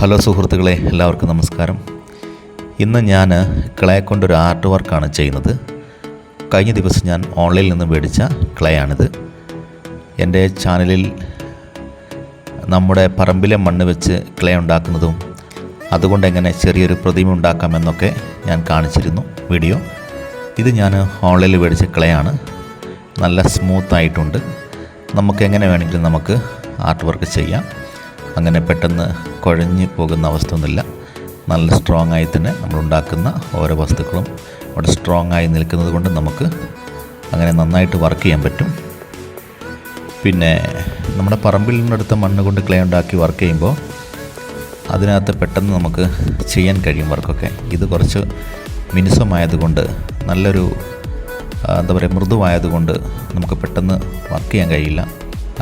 Hello സുഹൃത്തുക്കളെ എല്ലാവർക്കും നമസ്കാരം. ഇന്ന് ഞാൻ ക്ലേ കൊണ്ടൊരു ആർട്ട് വർക്കാണ് ചെയ്യുന്നത്. കഴിഞ്ഞ ദിവസം ഞാൻ ഓൺലൈനിൽ നിന്ന് മേടിച്ച ക്ലേ ആണിത് എന്റെ ചാനലിൽ നമ്മുടെ പറമ്പിലെ മണ്ണ് വെച്ച് ക്ലേ ഉണ്ടാക്കുന്നതും അതുകൊണ്ട് എങ്ങനെ ചെറിയൊരു പ്രതിമ ഉണ്ടാക്കാമെന്നൊക്കെ ഞാൻ കാണിച്ചിരുന്നു വീഡിയോ. ഇത് ഞാൻ ഓൺലൈനിൽ മേടിച്ച ക്ലേ ആണ് നല്ല സ്മൂത്ത് ആയിട്ടുണ്ട് നമുക്ക് എങ്ങനെ വേണമെങ്കിലും നമുക്ക് ആർട്ട് വർക്ക് ചെയ്യാം. അങ്ങനെ പെട്ടെന്ന് കുഴഞ്ഞു പോകുന്ന അവസ്ഥ ഒന്നുമില്ല നല്ല സ്ട്രോങ് ആയി തന്നെ നമ്മൾ ഉണ്ടാക്കുന്ന ഓരോ വസ്തുക്കളും അവിടെ സ്ട്രോങ് ആയി നിൽക്കുന്നത് കൊണ്ട് നമുക്ക് അങ്ങനെ നന്നായിട്ട് വർക്ക് ചെയ്യാൻ പറ്റും. പിന്നെ നമ്മുടെ പറമ്പിൽ നിന്നെടുത്ത മണ്ണ് കൊണ്ട് ക്ലേ ഉണ്ടാക്കി വർക്ക് ചെയ്യുമ്പോൾ അതിനകത്ത് പെട്ടെന്ന് നമുക്ക് ചെയ്യാൻ കഴിയും വർക്കൊക്കെ ഇത് കുറച്ച് മിനുസമായതുകൊണ്ട് നല്ലൊരു എന്താ പറയുക മൃദുവായതുകൊണ്ട് നമുക്ക് പെട്ടെന്ന് വർക്ക് ചെയ്യാൻ കഴിയില്ല.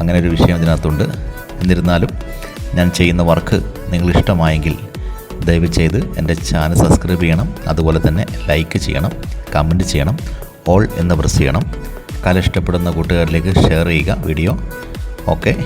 അങ്ങനെ ഒരു വിഷയം ഇതിനകത്തുണ്ട്. എന്നിരുന്നാലും ഞാൻ ചെയ്യുന്ന വർക്ക് നിങ്ങൾ ഇഷ്ടമായെങ്കിൽ ദയവ് ചെയ്ത് എന്റെ ചാനൽ സബ്സ്ക്രൈബ് ചെയ്യണം. അതുപോലെ തന്നെ ലൈക്ക് ചെയ്യണം കമന്റ് ചെയ്യണം ഓൾ എന്ന് പ്രസ് ചെയ്യണം. കല ഇഷ്ടപ്പെടുന്ന കൂട്ടുകാരിലേക്ക് ഷെയർ ചെയ്യുക വീഡിയോ. ഓക്കെ.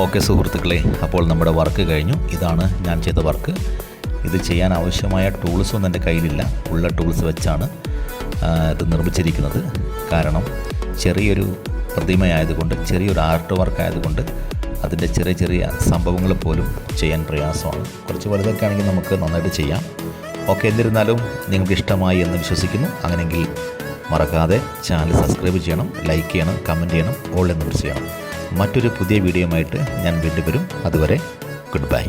ഓക്കെ സുഹൃത്തുക്കളെ അപ്പോൾ നമ്മുടെ വർക്ക് കഴിഞ്ഞു. ഇതാണ് ഞാൻ ചെയ്ത വർക്ക് ഇത് ചെയ്യാൻ ആവശ്യമായ ടൂൾസൊന്നും എന്റെ കയ്യിലില്ല. ഉള്ള ടൂൾസ് വെച്ചാണ് ഇത് നിർമ്മിച്ചിരിക്കുന്നത്. കാരണം ചെറിയൊരു പ്രതിമയായതുകൊണ്ട് ചെറിയൊരു ആർട്ട് വർക്ക് ആയതുകൊണ്ട് അതിന്റെ ചെറിയ ചെറിയ സംഭവങ്ങൾ പോലും ചെയ്യാൻ പ്രയാസമാണ്. കുറച്ച് വലുതൊക്കെ ആണെങ്കിൽ നമുക്ക് നന്നായിട്ട് ചെയ്യാം. ഓക്കെ എന്നിരുന്നാലും നിങ്ങൾക്ക് ഇഷ്ടമായി എന്ന് വിശ്വസിക്കുന്നു. അങ്ങനെയെങ്കിൽ മറക്കാതെ ചാനൽ സബ്സ്ക്രൈബ് ചെയ്യണം ലൈക്ക് ചെയ്യണം കമന്റ് ചെയ്യണം ഓൾ എന്ന് പ്രസ് ചെയ്യണം. മറ്റൊരു പുതിയ വീഡിയോയുമായിട്ട് ഞാൻ വീണ്ടും വരും. അതുവരെ ഗുഡ് ബൈ